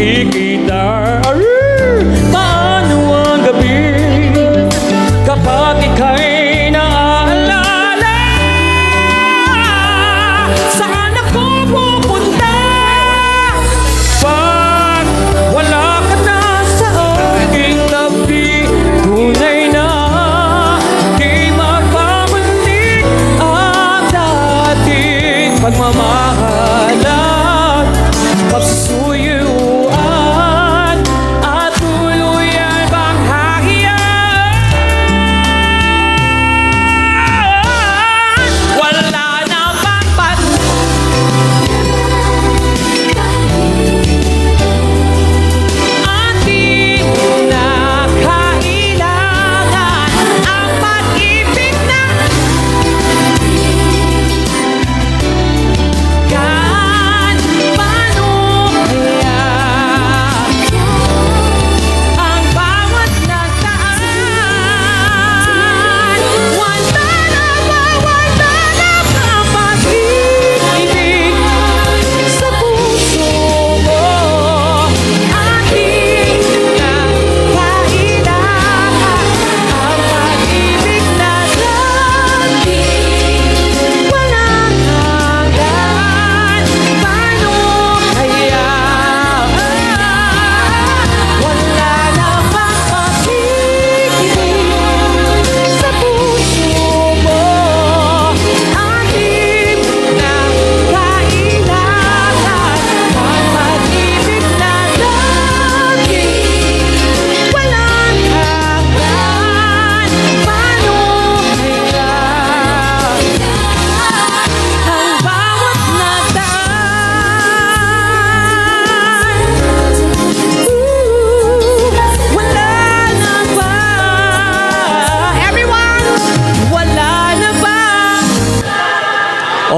na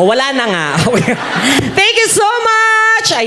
wala na nga. Thank you so much!